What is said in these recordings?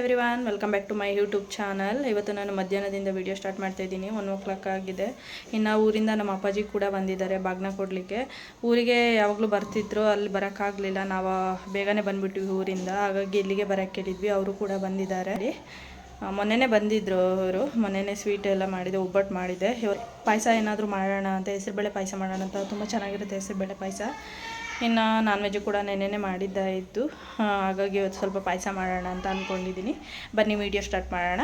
Everyone welcome back to my YouTube channel ಇವತ್ತು ನಾನು ಮಧ್ಯಾಹ್ನದಿಂದ ವಿಡಿಯೋ ಸ್ಟಾರ್ಟ್ ಮಾಡ್ತಾ ಇದ್ದೀನಿ. ಒನ್ ಓ ಕ್ಲಾಕ್ ಆಗಿದೆ. ಇನ್ನು ಊರಿಂದ ನಮ್ಮ ಅಪ್ಪಾಜಿ ಕೂಡ ಬಂದಿದ್ದಾರೆ ಬಾಗ್ನ ಕೊಡಲಿಕ್ಕೆ. ಊರಿಗೆ ಯಾವಾಗಲೂ ಬರ್ತಿದ್ರು, ಅಲ್ಲಿ ಬರೋಕ್ಕಾಗಲಿಲ್ಲ. ನಾವು ಬೇಗನೆ ಬಂದುಬಿಟ್ವಿ ಊರಿಂದ. ಹಾಗಾಗಿ ಇಲ್ಲಿಗೆ ಬರೋಕ್ಕೆ ಕೇಳಿದ್ವಿ ಅವರು ಕೂಡ ಬಂದಿದ್ದಾರೆ. ಮೊನ್ನೆನೇ ಬಂದಿದ್ದರು ಅವರು. ಮೊನ್ನೆನೇ ಸ್ವೀಟ್ ಎಲ್ಲ ಮಾಡಿದೆ, ಒಬ್ಬಟ್ಟು ಮಾಡಿದೆ. ಇವರು, ಪಾಯಸ ಏನಾದರೂ ಮಾಡೋಣ ಅಂತ, ಹೆಸರುಬೇಳೆ ಪಾಯಸ ಮಾಡೋಣ ಅಂತ, ತುಂಬ ಚೆನ್ನಾಗಿರುತ್ತೆ ಹೆಸರುಬೇಳೆ ಪಾಯಸ. ಇನ್ನು ನಾನ್ ವೆಜ್ ಕೂಡ ನೆನೆನೆ ಮಾಡಿದ್ದಾಯಿತು ಹಾಗಾಗಿ ಇವತ್ತು ಸ್ವಲ್ಪ ಪಾಯಸ ಮಾಡೋಣ ಅಂತ ಅಂದ್ಕೊಂಡಿದ್ದೀನಿ ಬನ್ನಿ ವೀಡಿಯೋ ಸ್ಟಾರ್ಟ್ ಮಾಡೋಣ.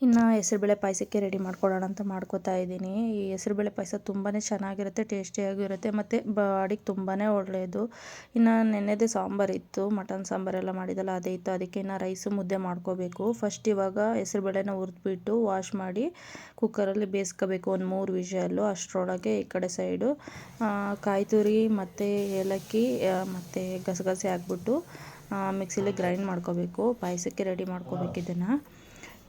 ಇನ್ನು ಹೆಸರುಬೇಳೆ ಪಾಯಸಕ್ಕೆ ರೆಡಿ ಮಾಡ್ಕೊಳ್ಳೋಣ ಅಂತ ಮಾಡ್ಕೋತಾ ಇದ್ದೀನಿ. ಈ ಹೆಸರುಬೇಳೆ ಪಾಯಸ ತುಂಬಾ ಚೆನ್ನಾಗಿರುತ್ತೆ, ಟೇಸ್ಟಿಯಾಗಿರುತ್ತೆ, ಮತ್ತು ಬಾಡಿಗೆ ತುಂಬಾ ಒಳ್ಳೆಯದು. ಇನ್ನು ನೆನ್ನೆದೇ ಸಾಂಬಾರು ಇತ್ತು, ಮಟನ್ ಸಾಂಬಾರೆಲ್ಲ ಮಾಡಿದ್ದಲ್ಲ ಅದೇ ಇತ್ತು. ಅದಕ್ಕೆ ಇನ್ನು ರೈಸು ಮುದ್ದೆ ಮಾಡ್ಕೋಬೇಕು. ಫಸ್ಟ್ ಇವಾಗ ಹೆಸರುಬೇಳೆನ ಹುರಿದ್ಬಿಟ್ಟು ವಾಶ್ ಮಾಡಿ ಕುಕ್ಕರಲ್ಲಿ ಬೇಯಿಸ್ಕೋಬೇಕು ಒಂದು ಮೂರು ವಿಷಲ್ಲು ಅಷ್ಟರೊಳಗೆ ಈ ಕಡೆ ಸೈಡು ಕಾಯಿ ತುರಿ ಮತ್ತು ಏಲಕ್ಕಿ ಮತ್ತು ಗಸಗಸೆ ಹಾಕ್ಬಿಟ್ಟು ಮಿಕ್ಸಿಲಿ ಗ್ರೈಂಡ್ ಮಾಡ್ಕೋಬೇಕು. ಪಾಯಸಕ್ಕೆ ರೆಡಿ ಮಾಡ್ಕೋಬೇಕು ಇದನ್ನು.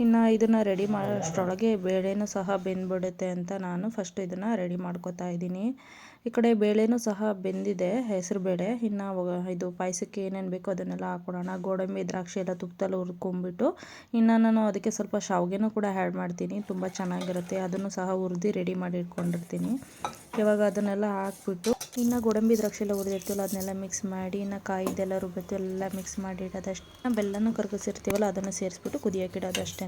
ಇನ್ನು ಇದನ್ನು ರೆಡಿ ಮಾಡೋಷ್ಟರೊಳಗೆ ಬೇಳೆನೂ ಸಹ ಬೆಂದ್ಬಿಡುತ್ತೆ ಅಂತ ನಾನು ಫಸ್ಟ್ ಇದನ್ನು ರೆಡಿ ಮಾಡ್ಕೋತಾ ಇದ್ದೀನಿ. ಈ ಕಡೆ ಬೇಳೆನೂ ಸಹ ಬೆಂದಿದೆ, ಹೆಸರು ಬೇಳೆ. ಇನ್ನು ಇದು ಪಾಯಸಕ್ಕೆ ಏನೇನು ಬೇಕೋ ಅದನ್ನೆಲ್ಲ ಹಾಕ್ಕೊಡೋಣ ಗೋಡಂಬಿ, ದ್ರಾಕ್ಷಿ ಎಲ್ಲ ತುಪ್ಪದಲ್ಲಿ ಹುರ್ಕೊಂಬಿಟ್ಟು ಇನ್ನು ನಾನು ಅದಕ್ಕೆ ಸ್ವಲ್ಪ ಶಾವಿಗೆನೂ ಕೂಡ ಆ್ಯಡ್ ಮಾಡ್ತೀನಿ. ತುಂಬ ಚೆನ್ನಾಗಿರುತ್ತೆ. ಅದನ್ನು ಸಹ ಹುರಿದು ರೆಡಿ ಮಾಡಿ ಇಟ್ಕೊಂಡಿರ್ತೀನಿ. ಇವಾಗ ಅದನ್ನೆಲ್ಲ ಹಾಕ್ಬಿಟ್ಟು, ಇನ್ನು ಗೋಡಂಬಿ, ದ್ರಾಕ್ಷಿ ಎಲ್ಲ ಹುರಿದಿರ್ತೀವಲ್ಲ, ಅದನ್ನೆಲ್ಲ ಮಿಕ್ಸ್ ಮಾಡಿ, ಇನ್ನು ಕಾಯಿದೆಲ್ಲ ರುಬ್ಬತ್ತೆಲ್ಲ ಮಿಕ್ಸ್ ಮಾಡಿ ಇಡೋದಷ್ಟು. ಬೆಲ್ಲನೂ ಕರ್ಗಿಸಿರ್ತೀವಲ್ಲ, ಅದನ್ನು ಸೇರಿಸ್ಬಿಟ್ಟು ಕುದಿಯೋಕೆ ಇಡೋದು ಅಷ್ಟೇ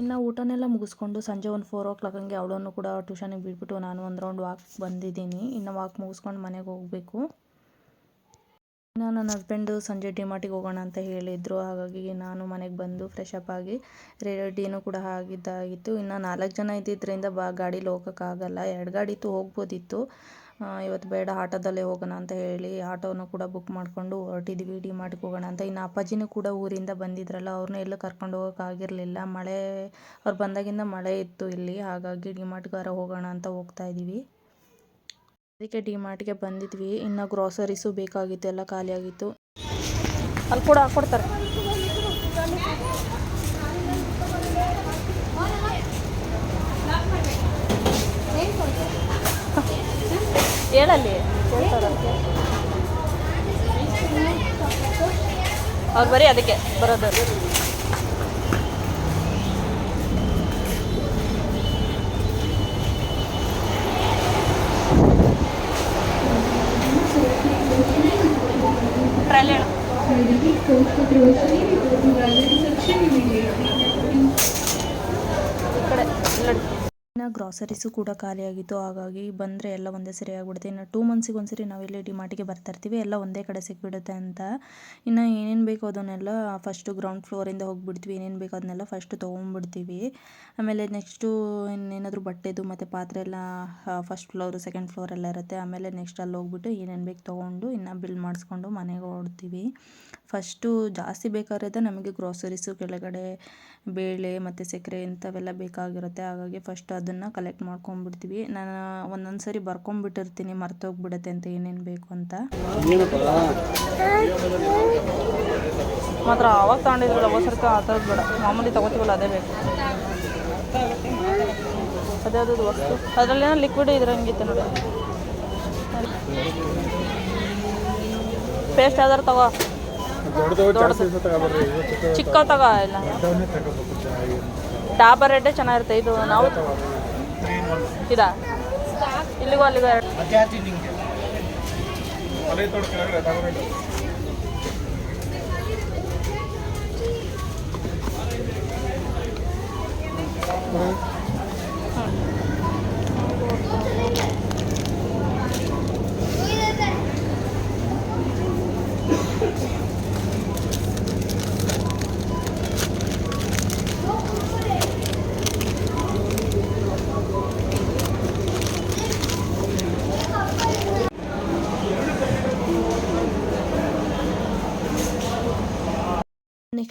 ಇನ್ನು ಊಟನೆಲ್ಲ ಮುಗಿಸ್ಕೊಂಡು ಸಂಜೆ ಒಂದು ಫೋರ್ ಓ ಕ್ಲಾಕ್ ಹಂಗೆ ಅವಳನ್ನು ಕೂಡ ಟ್ಯೂಷನಿಗೆ ಬಿಟ್ಬಿಟ್ಟು ನಾನು ಒಂದು ರೌಂಡ್ ವಾಕ್ ಬಂದಿದ್ದೀನಿ. ಇನ್ನು ವಾಕ್ ಮುಗಿಸ್ಕೊಂಡು ಮನೆಗೆ ಹೋಗಬೇಕು. ಇನ್ನು ನನ್ನ ಹಸ್ಬೆಂಡು ಸಂಜೆ ಡಿಮಾರ್ಟಿಗೆ ಹೋಗೋಣ ಅಂತ ಹೇಳಿದರು. ಹಾಗಾಗಿ ನಾನು ಮನೆಗೆ ಬಂದು ಫ್ರೆಶ್ ಅಪ್ ಆಗಿ ರೆಡಿನೂ ಕೂಡ ಆಗಿದ್ದಾಗಿತ್ತು. ಇನ್ನು ನಾಲ್ಕು ಜನ ಇದ್ದಿದ್ದರಿಂದ ಬಾ ಗಾಡೀಲಿ ಹೋಗೋಕ್ಕಾಗಲ್ಲ ಎರಡು ಗಾಡಿ ಇತ್ತು, ಹೋಗ್ಬೋದಿತ್ತು. ಇವತ್ತು ಬೇಡ, ಆಟೋದಲ್ಲೇ ಹೋಗೋಣ ಅಂತ ಹೇಳಿ ಆಟೋನು ಕೂಡ ಬುಕ್ ಮಾಡಿಕೊಂಡು ಹೊರಟಿದ್ವಿ ಡಿ ಮಾರ್ಟ್ಗೆ ಹೋಗೋಣ ಅಂತ. ಇನ್ನು ಅಪ್ಪಾಜಿನೂ ಕೂಡ ಊರಿಂದ ಬಂದಿದ್ರಲ್ಲ, ಅವ್ರನ್ನ ಎಲ್ಲೂ ಕರ್ಕೊಂಡು ಹೋಗೋಕ್ಕಾಗಿರಲಿಲ್ಲ ಮಳೆ, ಅವ್ರು ಬಂದಾಗಿಂದ ಮಳೆ ಇತ್ತು ಇಲ್ಲಿ, ಹಾಗಾಗಿ ಡಿ ಮಾರ್ಟ್ಗಾರ ಹೋಗೋಣ ಅಂತ ಹೋಗ್ತಾ ಇದ್ದೀವಿ. ಅದಕ್ಕೆ ಡಿ ಮಾರ್ಟ್ಗೆ ಬಂದಿದ್ವಿ. ಇನ್ನು ಗ್ರೋಸರೀಸು ಬೇಕಾಗಿತ್ತು, ಎಲ್ಲ ಖಾಲಿಯಾಗಿತ್ತು ಅಲ್ಲಿ ಕೂಡ ಹಾಕ್ಕೊಡ್ತಾರೆ. ಹೇಳಲ್ಲಿ ಅವ್ರು ಬರೀ ಅದಕ್ಕೆ ಬರೋದು. ಇನ್ನು ಗ್ರಾಸರೀಸು ಕೂಡ ಖಾಲಿಯಾಗಿತ್ತು ಹಾಗಾಗಿ ಬಂದರೆ ಎಲ್ಲ ಒಂದೇ ಸರಿ ಆಗಿಬಿಡುತ್ತೆ. ಇನ್ನು ಟೂ ಮಂತ್ಸಿಗೆ ಒಂದ್ಸರಿ ನಾವು ನಾವಿಲ್ಲಿ ಡಿಮಾರ್ಟಿಗೆ ಬರ್ತಾ ಇರ್ತೀವಿ. ಎಲ್ಲ ಒಂದೇ ಕಡೆ ಸಿಕ್ಬಿಡುತ್ತೆ ಅಂತ. ಇನ್ನು ಏನೇನು ಬೇಕೋ ಅದನ್ನೆಲ್ಲ ಫಸ್ಟು ಗ್ರೌಂಡ್ ಫ್ಲೋರಿಂದ ಹೋಗಿಬಿಡ್ತೀವಿ. ಏನೇನು ಬೇಕೋ ಅದನ್ನೆಲ್ಲ ಫಸ್ಟು ತೊಗೊಂಡ್ಬಿಡ್ತೀವಿ ಆಮೇಲೆ ನೆಕ್ಸ್ಟು ಇನ್ನೇನಾದರೂ ಬಟ್ಟೆದು ಮತ್ತು ಪಾತ್ರೆ ಎಲ್ಲ ಫಸ್ಟ್ ಫ್ಲೋರು ಸೆಕೆಂಡ್ ಫ್ಲೋರ್ ಎಲ್ಲ ಇರುತ್ತೆ. ಆಮೇಲೆ ನೆಕ್ಸ್ಟ್ ಅಲ್ಲಿ ಹೋಗ್ಬಿಟ್ಟು ಏನೇನು ಬೇಕು ತೊಗೊಂಡು ಇನ್ನು ಬಿಲ್ ಮಾಡಿಸ್ಕೊಂಡು ಮನೆಗೆ ಹೊರಡ್ತೀವಿ. ಫಸ್ಟು ಜಾಸ್ತಿ ಬೇಕಾಗಿರೋದೇ ನಮಗೆ ಗ್ರೋಸರೀಸು, ಕೆಳಗಡೆ ಬೇಳೆ ಮತ್ತು ಸಕ್ಕರೆ ಇಂಥವೆಲ್ಲ ಬೇಕಾಗಿರುತ್ತೆ. ಹಾಗಾಗಿ ಫಸ್ಟ್ ಅದನ್ನು ಕಲೆಕ್ಟ್ ಮಾಡ್ಕೊಂಡ್ಬಿಡ್ತೀವಿ. ನಾನು ಒಂದೊಂದು ಸರಿ ಬರ್ಕೊಂಡ್ಬಿಟ್ಟಿರ್ತೀನಿ, ಮರ್ತೋಗ್ಬಿಡುತ್ತೆ ಅಂತ ಏನೇನು ಬೇಕು ಅಂತ. ಮಾತ್ರ ಅವಾಗ ತಗೊಂಡಿದ್ರಲ್ಲ ಅವಸರಕ್ಕ ಆ ಥರದ್ದು ಬೇಡ. ಮಾಮೂಲಿ ತಗೋತೀವಲ್ಲ, ಅದೇ ಬೇಕು. ಅದೇ ಅದು ವಸ್ತು? ಅದರಲ್ಲೇನೋ ಲಿಕ್ವಿಡ್ ಇದ್ರಂಗಿತ್ತು ನೋಡಿ. ಪೇಸ್ಟ್ ಯಾವ್ದಾರು ತಗೋ. ಚಿಕ್ಕ ತಗೋ ಇಲ್ಲ ಡಾಬರ್ ರೆಡ್ಡೇ ಚೆನ್ನಾಗಿರುತ್ತೆ ಇದು ನಾವು ಇದಾ. ಇಲ್ಲಿಗೂ ಅಲ್ಲಿಗೂ ಎರಡು.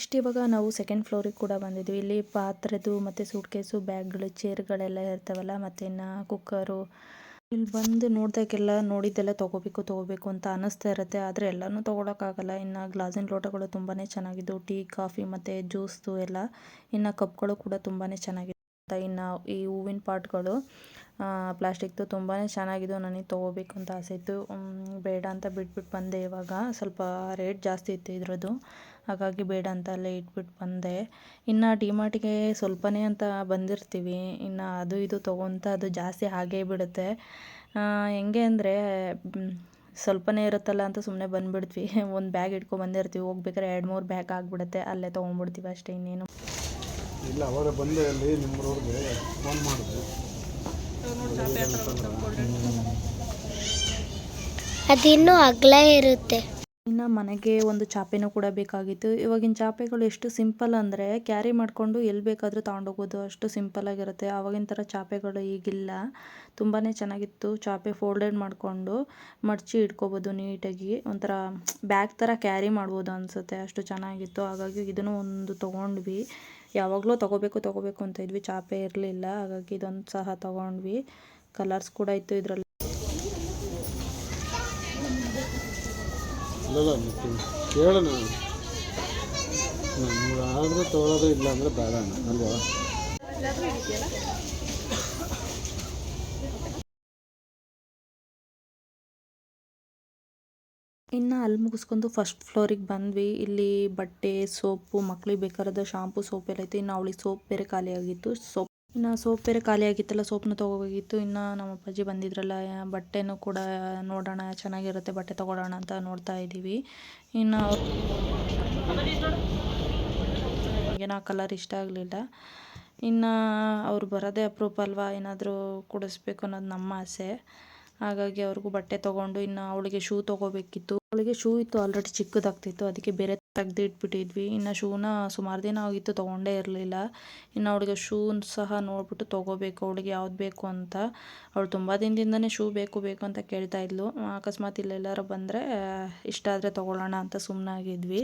ನೆಕ್ಸ್ಟ್ ಇವಾಗ ನಾವು ಸೆಕೆಂಡ್ ಫ್ಲೋರಿಗೆ ಕೂಡ ಬಂದಿದ್ವಿ. ಇಲ್ಲಿ ಪಾತ್ರೆದು ಮತ್ತು ಸೂಟ್ಕೇಸು ಬ್ಯಾಗ್ಗಳು ಚೇರ್ಗಳೆಲ್ಲ ಇರ್ತಾವಲ್ಲ, ಮತ್ತು ಇನ್ನು ಕುಕ್ಕರು ಇಲ್ಲಿ ಬಂದು ನೋಡ್ದಾಗೆಲ್ಲ ನೋಡಿದ್ದೆಲ್ಲ ತೊಗೋಬೇಕು ತೊಗೋಬೇಕು ಅಂತ ಅನ್ನಿಸ್ತಾ ಇರುತ್ತೆ. ಆದರೆ ಎಲ್ಲನೂ ತೊಗೊಳಕ್ಕಾಗಲ್ಲ. ಇನ್ನು ಗ್ಲಾಸಿನ ಲೋಟಗಳು ತುಂಬಾ ಚೆನ್ನಾಗಿದ್ದು ಟೀ, ಕಾಫಿ ಮತ್ತು ಜ್ಯೂಸ್ದು ಎಲ್ಲ ಇನ್ನು ಕಪ್ಗಳು ಕೂಡ ತುಂಬಾ ಚೆನ್ನಾಗಿದೆ ಇನ್ನು ಈ ಹೂವಿನ ಪಾಟ್ಗಳು ಪ್ಲಾಸ್ಟಿಕ್ದು ತುಂಬಾ ಚೆನ್ನಾಗಿದ್ದು ನನಗೆ ತೊಗೋಬೇಕು ಅಂತ ಆಸೆ ಇತ್ತು. ಬೇಡ ಅಂತ ಬಿಟ್ಬಿಟ್ಟು ಬಂದೆ ಇವಾಗ. ಸ್ವಲ್ಪ ರೇಟ್ ಜಾಸ್ತಿ ಇತ್ತು ಇದ್ರದ್ದು. ಹಾಗಾಗಿ ಬೇಡ ಅಂತ ಅಲ್ಲೇ ಇಟ್ಬಿಟ್ಟು ಬಂದೆ. ಇನ್ನು ಡಿಮಾರ್ಟಿಗೆ ಸ್ವಲ್ಪನೇ ಅಂತ ಬಂದಿರ್ತೀವಿ. ಇನ್ನು ಅದು ಇದು ತೊಗೊತ ಅದು ಜಾಸ್ತಿ ಆಗೇ ಬಿಡುತ್ತೆ. ಹೆಂಗೆ ಅಂದರೆ ಸ್ವಲ್ಪನೇ ಇರುತ್ತಲ್ಲ ಅಂತ ಸುಮ್ಮನೆ ಬಂದುಬಿಡ್ತೀವಿ. ಒಂದು ಬ್ಯಾಗ್ ಇಟ್ಕೊ ಬಂದಿರ್ತೀವಿ. ಹೋಗ್ಬೇಕಾದ್ರೆ ಎರಡು ಮೂರು ಬ್ಯಾಗ್ ಆಗಿಬಿಡುತ್ತೆ. ಅಲ್ಲೇ ತೊಗೊಂಡ್ಬಿಡ್ತೀವಿ ಅಷ್ಟೇ ಇನ್ನೇನು. ಇಲ್ಲ ಅವಾಗ ಬಂದೆ ಅಲ್ಲಿ ನಿಮ್ಮ ರೋಡ್ಗೆ ಫೋನ್ ಮಾಡಿದೆ ಅದಿನ್ನೂ ಅಗಲ ಇರುತ್ತೆ. ಇನ್ನು ಮನೆಗೆ ಒಂದು ಚಾಪೆನೂ ಕೂಡ ಬೇಕಾಗಿತ್ತು. ಇವಾಗಿನ ಚಾಪೆಗಳು ಎಷ್ಟು ಸಿಂಪಲ್ ಅಂದರೆ ಕ್ಯಾರಿ ಮಾಡಿಕೊಂಡು ಎಲ್ಲಿ ಬೇಕಾದರೂ ಹೋಗೋದು ಅಷ್ಟು ಸಿಂಪಲ್ಲಾಗಿರುತ್ತೆ ಆವಾಗಿನ ಥರ ಚಾಪೆಗಳು ಈಗಿಲ್ಲ. ತುಂಬಾ ಚೆನ್ನಾಗಿತ್ತು ಚಾಪೆ ಫೋಲ್ಡೆಡ್ ಮಾಡಿಕೊಂಡು ಮಡಚಿ ಇಟ್ಕೋಬೋದು ನೀಟಾಗಿ. ಒಂಥರ ಬ್ಯಾಗ್ ಥರ ಕ್ಯಾರಿ ಮಾಡ್ಬೋದು ಅನಿಸುತ್ತೆ. ಅಷ್ಟು ಚೆನ್ನಾಗಿತ್ತು. ಹಾಗಾಗಿ ಇದನ್ನು ಒಂದು ತೊಗೊಂಡ್ವಿ. ಯಾವಾಗಲೂ ತೊಗೋಬೇಕು ತೊಗೋಬೇಕು ಅಂತ ಇದ್ವಿ. ಚಾಪೆ ಇರಲಿಲ್ಲ. ಹಾಗಾಗಿ ಇದೊಂದು ಸಹ ತೊಗೊಂಡ್ವಿ. ಕಲರ್ಸ್ ಕೂಡ ಇತ್ತು ಇದರಲ್ಲಿ. ಇಲ್ಲಲ್ಲ ಮತ್ತೆ ಕೇಳೋಣ. ಆದರೂ ತೊಗೊಳೋದು ಇಲ್ಲ ಅಂದರೆ ಬೇಡ ಅಲ್ವಾ? ಇನ್ನು ಅಲ್ಲಿ ಮುಗಿಸ್ಕೊಂಡು ಫಸ್ಟ್ ಫ್ಲೋರಿಗೆ ಬಂದ್ವಿ. ಇಲ್ಲಿ ಬಟ್ಟೆ, ಸೋಪು, ಮಕ್ಳಿಗೆ ಬೇಕಾದ ಶಾಂಪು ಸೋಪ್ ಎಲ್ಲ ಇತ್ತು ಇನ್ನು ಅವಳಿಗೆ ಸೋಪ್ ಬೇರೆ ಖಾಲಿ ಆಗಿತ್ತು. ಸೋಪ್ ಇನ್ನು ಸೋಪ್ ಬೇರೆ ಖಾಲಿ ಆಗಿತ್ತಲ್ಲ, ಸೋಪ್ನ ತೊಗೋಬೇಕಿತ್ತು ಇನ್ನು ನಮ್ಮ ಅಪ್ಪಾಜಿ ಬಂದಿದ್ರಲ್ಲ, ಬಟ್ಟೆನೂ ಕೂಡ ನೋಡೋಣ, ಚೆನ್ನಾಗಿರುತ್ತೆ ಬಟ್ಟೆ ತೊಗೊಳೋಣ ಅಂತ ನೋಡ್ತಾ ಇದ್ದೀವಿ. ಇನ್ನು ಏನೋ ಕಲರ್ ಇಷ್ಟ ಆಗಲಿಲ್ಲ. ಇನ್ನು ಅವ್ರು ಬರೋದೇ ಅಪರೂಪ ಅಲ್ವಾ? ಏನಾದರೂ ಕೊಡಿಸ್ಬೇಕು ಅನ್ನೋದು ನಮ್ಮ ಆಸೆ. ಹಾಗಾಗಿ ಅವ್ರಿಗೂ ಬಟ್ಟೆ ತೊಗೊಂಡು ಇನ್ನು ಅವಳಿಗೆ ಶೂ ತೊಗೋಬೇಕಿತ್ತು. ಅವಳಿಗೆ ಶೂ ಇತ್ತು ಆಲ್ರೆಡಿ ಚಿಕ್ಕದಾಗ್ತಿತ್ತು, ಅದಕ್ಕೆ ಬೇರೆ ತೆಗ್ದು ಇಟ್ಬಿಟ್ಟಿದ್ವಿ ಇನ್ನು ಶೂನ ಸುಮಾರು ದಿನ ಆಗಿತ್ತು, ತೊಗೊಂಡೇ ಇರಲಿಲ್ಲ. ಇನ್ನು ಅವಳಿಗೆ ಶೂ ಸಹ ನೋಡ್ಬಿಟ್ಟು ತೊಗೋಬೇಕು, ಅವಳಿಗೆ ಯಾವ್ದು ಬೇಕು ಅಂತ. ಅವಳು ತುಂಬ ದಿನದಿಂದನೇ ಶೂ ಬೇಕು ಬೇಕು ಅಂತ ಕೇಳ್ತಾ ಇದ್ಲು. ಅಕಸ್ಮಾತ್ ಇಲ್ಲೆಲ್ಲರೂ ಬಂದರೆ, ಇಷ್ಟ ಆದರೆ ತೊಗೊಳ್ಳೋಣ ಅಂತ ಸುಮ್ಮನಾಗಿದ್ವಿ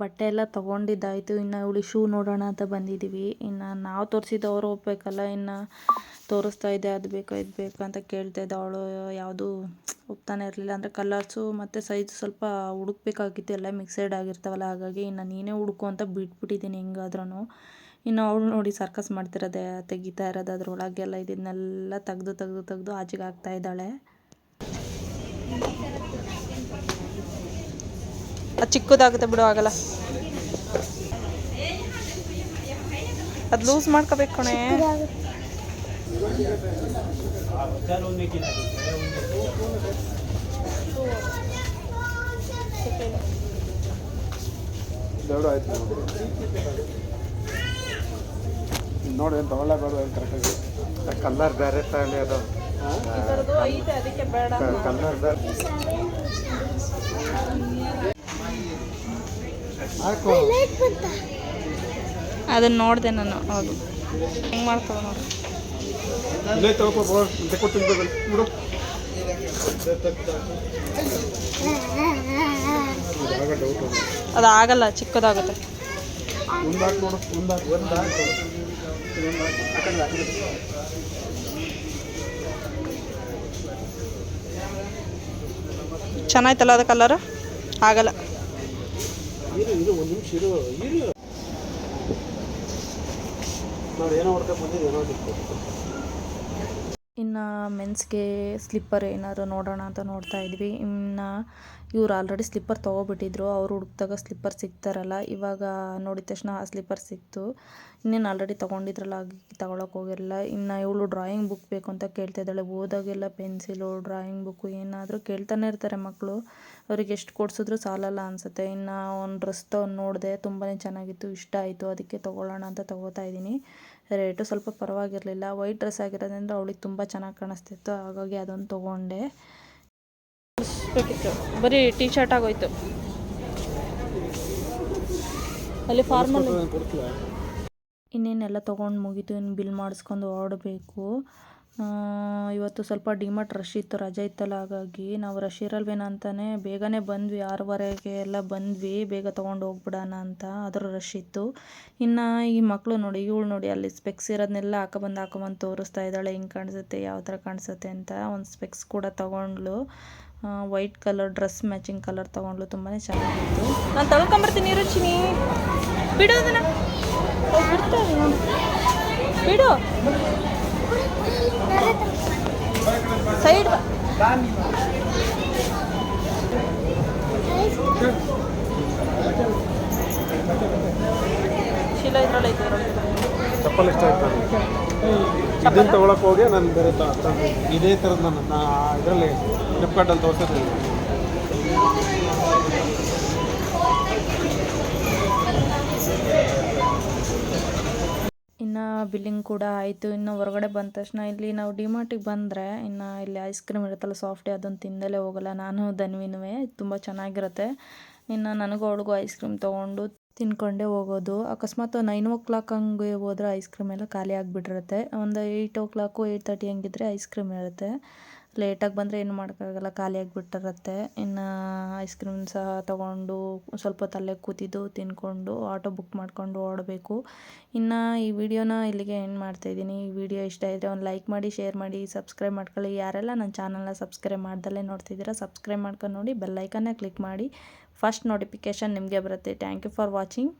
ಬಟ್ಟೆ ಎಲ್ಲ ತೊಗೊಂಡಿದ್ದಾಯಿತು. ಇನ್ನು ಇವಳಿಗೆ ಶೂ ನೋಡೋಣ ಅಂತ ಬಂದಿದ್ದೀವಿ ಇನ್ನು ನಾವು ತೋರಿಸಿದ್ದು ಅವರು ಒಪ್ಬೇಕಲ್ಲ, ಇನ್ನು ತೋರಿಸ್ತಾ ಇದ್ದೆ ಅದು ಬೇಕು, ಇದು ಬೇಕು ಅಂತ ಕೇಳ್ತಾ ಇದ್ದೆ ಅವಳು. ಯಾವುದು ಒಪ್ತಾನೆ ಇರಲಿಲ್ಲ. ಅಂದರೆ ಕಲರ್ಸು ಮತ್ತು ಸೈಜ್ ಸ್ವಲ್ಪ ಹುಡುಕ್ಬೇಕಾಗಿತ್ತು. ಎಲ್ಲ ಮಿಕ್ಸೆಡ್ ಆಗಿರ್ತಾವಲ್ಲ, ಹಾಗಾಗಿ ಇನ್ನು ನೀನೇ ಹುಡುಕು ಅಂತ ಬಿಟ್ಬಿಟ್ಟಿದ್ದೀನಿ ಹೆಂಗಾದ್ರೂ ಇನ್ನು ಅವಳು ನೋಡಿ ಸರ್ಕಸ್ ಮಾಡ್ತಿರೋದೆ, ತೆಗಿತಾ ಇರೋದು ಅದ್ರೊಳಗೆಲ್ಲ ಇದನ್ನೆಲ್ಲ ತೆಗ್ದು ತೆಗ್ದು, ತೆಗೆದು ಆಚೆಗೆ ಹಾಕ್ತಾ ಇದ್ದಾಳೆ. ಚಿಕ್ಕದಾಗುತ್ತೆ ಬಿಡು ಆಗಲ್ಲ. ಅದು ಲೂಸ್ ಮಾಡ್ಕೋಬೇಕು ಕಣೆ. ನೋಡಿ ಏನು ತೊಗೊಳ್ಳೇ ಬೇಡ ಏನು ಕರೆಕ್ಟಾಗಿ ಕಲರ್ ಬೇರೆ ತಗೊಳ್ಳಿ ಅದು. ಕಲ್ಲರ್ ಬೇರೆ. ಅದನ್ನ ನೋಡಿದೆ ನಾನು ಅದು ಹೆಂಗೆ ಮಾಡ್ತಾವ ನೋಡ್ರಿ ಅದ ಆಗಲ್ಲ ಚಿಕ್ಕದಾಗುತ್ತೆ. ಚೆನ್ನಾಯ್ತಲ್ಲ ಅದು ಕಲರ್ ಆಗಲ್ಲ. ಇರು ಇರು ಒಂದು ನಿಮಿಷ ಇರು ಇರು. ನೋಡಿ ಏನೋ ಹೊಡ್ಕೊಂಡು ಬಂದಿದ್ದು ಏನೋ ಮೆನ್ಸ್ಗೆ ಸ್ಲಿಪ್ಪರ್ ಏನಾದ್ರು ನೋಡೋಣ ಅಂತ ನೋಡ್ತಾ ಇದ್ವಿ. ಇನ್ನು ಇವ್ರು ಆಲ್ರೆಡಿ ಸ್ಲಿಪ್ಪರ್ ತೊಗೊಬಿಟ್ಟಿದ್ರು. ಅವ್ರು ಹುಡುಕ್ದಾಗ ಸ್ಲಿಪ್ಪರ್ ಸಿಗ್ತಾರಲ್ಲ, ಇವಾಗ ನೋಡಿದ ತಕ್ಷಣ ಆ ಸ್ಲಿಪ್ಪರ್ ಸಿಕ್ತು. ಇನ್ನೇನು ಆಲ್ರೆಡಿ ತೊಗೊಂಡಿದ್ರಲ್ಲ ಆಗಿ ತಗೊಳಕ್ಕೆ ಹೋಗಿರಲ್ಲ ಇನ್ನು ಇವಳು ಡ್ರಾಯಿಂಗ್ ಬುಕ್ ಬೇಕು ಅಂತ ಕೇಳ್ತಾ ಇದ್ದಾಳೆ. ಓದಾಗೆಲ್ಲ ಪೆನ್ಸಿಲು, ಡ್ರಾಯಿಂಗ್ ಬುಕ್ಕು ಏನಾದರೂ ಕೇಳ್ತಾನೆ ಇರ್ತಾರೆ ಮಕ್ಕಳು. ಅವ್ರಿಗೆ ಎಷ್ಟು ಕೊಡಿಸಿದ್ರು ಸಾಲಲ್ಲ ಅನಿಸುತ್ತೆ. ಇನ್ನು ಒಂದು ಡ್ರೆಸ್ ತೊಗೊಂಡು ನೋಡಿದೆ ತುಂಬಾ ಚೆನ್ನಾಗಿತ್ತು, ಇಷ್ಟ ಆಯಿತು, ಅದಕ್ಕೆ ತೊಗೊಳ್ಳೋಣ ಅಂತ ತೊಗೋತಾ ಇದ್ದೀನಿ. ರೇಟು ಸ್ವಲ್ಪ ಪರವಾಗಿರಲಿಲ್ಲ. ವೈಟ್ ಡ್ರೆಸ್ ಆಗಿರೋದ್ರಿಂದ ಅವಳಿಗೆ ತುಂಬ ಚೆನ್ನಾಗಿ ಕಾಣಿಸ್ತಿತ್ತು. ಹಾಗಾಗಿ ಅದೊಂದು ತೊಗೊಂಡೆ. ಬೇಕಿತ್ತು. ಬರೀ ಟೀ ಶರ್ಟ್ ಆಗೋಯ್ತು. ಅಲ್ಲಿ ಫಾರ್ಮಲ್ ಇನ್ನೇನೆಲ್ಲ ತೊಗೊಂಡು ಮುಗಿತು. ಇನ್ನು ಬಿಲ್ ಮಾಡಿಸ್ಕೊಂಡು ಹೊರಡಬೇಕು ಇವತ್ತು ಸ್ವಲ್ಪ ಡಿಮಾರ್ಟ್ ರಶ್ ಇತ್ತು, ರಜೆ ಇತ್ತಲ್ಲ, ಹಾಗಾಗಿ ನಾವು ರಶ್ ಇರಲ್ವೇನೋ ಅಂತಲೇ ಬೇಗನೆ ಬಂದ್ವಿ. ಆರೂವರೆಗೆ ಎಲ್ಲ ಬಂದ್ವಿ. ಬೇಗ ತೊಗೊಂಡು ಹೋಗ್ಬಿಡೋಣ ಅಂತ ಅದ್ರ ರಶ್ ಇತ್ತು. ಇನ್ನು ಈ ಮಕ್ಕಳು ನೋಡಿ, ಇವಳು ನೋಡಿ, ಅಲ್ಲಿ ಸ್ಪೆಕ್ಸ್ ಇರೋದನ್ನೆಲ್ಲ ಹಾಕೊಬಂದು ಹಾಕೊಬಂದು ತೋರಿಸ್ತಾ ಇದ್ದಾಳೆ. ಹಿಂಗೆ ಕಾಣಿಸುತ್ತೆ, ಯಾವ ಥರ ಕಾಣಿಸುತ್ತೆ ಅಂತ ಒಂದು ಸ್ಪೆಕ್ಸ್ ಕೂಡ ತೊಗೊಂಡ್ಲು white colour dress matching colour ತೊಗೊಂಡ್ಲು ತುಂಬಾ ಚೆನ್ನಾಗಿತ್ತು. ನಾನು ತೊಳ್ಕೊಂಬರ್ತೀನಿ ರುಚಿನಿ. ಬಿಡೋದನ್ನ ಬಿಡ್ತಾರೆ ಬಿಡು. ಸೈಡ್ ಶೀಲ ಇದ್ರಲ್ಲಿ. ಚಪ್ಪಲ್ ಇಷ್ಟ ಆಯ್ತು ಇದನ್ನು ತಗೊಳಕ್ಕೆ ಹೋಗಿ ನಾನು ಬೇರೆ. ಇದೇ ಥರದ ನಾನು ನಾ ಇದರಲ್ಲಿ ಫ್ಲಿಪ್ಕಾರ್ಟಲ್ಲಿ ತೋರಿಸಿದ್ರಿ ಬಿಲ್ಲಿಂಗ್ ಕೂಡ ಆಯಿತು. ಇನ್ನು ಹೊರಗಡೆ ಬಂದ ತಕ್ಷಣ ಇಲ್ಲಿ ನಾವು ಡಿಮಾರ್ಟಿಗೆ ಬಂದರೆ ಇನ್ನು ಇಲ್ಲಿ ಐಸ್ ಕ್ರೀಮ್ ಇರುತ್ತಲ್ಲ ಸಾಫ್ಟಿ ಅದನ್ನು ತಿಂದಲೇ ಹೋಗಲ್ಲ. ನಾನು ದನ್ವಿನೂ ತುಂಬ ಚೆನ್ನಾಗಿರುತ್ತೆ. ಇನ್ನು ನನಗೂ ಅವಳಿಗೂ ಐಸ್ ಕ್ರೀಮ್ ತೊಗೊಂಡು ತಿನ್ಕೊಂಡೇ ಹೋಗೋದು. ಅಕಸ್ಮಾತ್ ನೈನ್ ಓ ಕ್ಲಾಕ್ ಹಂಗೆ ಹೋದ್ರೆ ಐಸ್ ಕ್ರೀಮ್ ಎಲ್ಲ ಖಾಲಿ ಆಗಿಬಿಟ್ಟಿರುತ್ತೆ. ಒಂದು eight o'clock eight thirty ಹಂಗಿದ್ರೆ ಐಸ್ ಕ್ರೀಮ್ ಇರುತ್ತೆ. ಲೇಟಾಗಿ ಬಂದರೆ ಏನು ಮಾಡೋಕ್ಕಾಗಲ್ಲ, ಖಾಲಿಯಾಗಿ ಆಗಿಬಿಟ್ಟಿರುತ್ತೆ ಇನ್ನು ಐಸ್ ಕ್ರೀಮ್ ಸಹ ತೊಗೊಂಡು ಸ್ವಲ್ಪ ಹೊತ್ತು ಕೂತಿದ್ದು ತಿನ್ಕೊಂಡು ಆಟೋ ಬುಕ್ ಮಾಡಿಕೊಂಡು ಓಡಬೇಕು. ಇನ್ನು ಈ ವಿಡಿಯೋನ ಇಲ್ಲಿಗೆ ಎಂಡ್ ಮಾಡ್ತಾಯಿದ್ದೀನಿ ಈ ವಿಡಿಯೋ ಇಷ್ಟ ಇದ್ದರೆ ಒಂದು ಲೈಕ್ ಮಾಡಿ ಶೇರ್ ಮಾಡಿ ಸಬ್ಸ್ಕ್ರೈಬ್ ಮಾಡ್ಕೊಳ್ಳಿ. ಯಾರೆಲ್ಲ ನನ್ನ ಚಾನಲ್ನ ಸಬ್ಸ್ಕ್ರೈಬ್ ಮಾಡ್ದಲ್ಲೇ ನೋಡ್ತಿದ್ದೀರಾ ಸಬ್ಸ್ಕ್ರೈಬ್ ಮಾಡ್ಕೊಂಡು ನೋಡಿ ಬೆಲ್ಲೈಕನ್ನೇ ಕ್ಲಿಕ್ ಮಾಡಿ ಫಸ್ಟ್ ನೋಟಿಫಿಕೇಷನ್ ನಿಮಗೆ ಬರುತ್ತೆ. Thank you for watching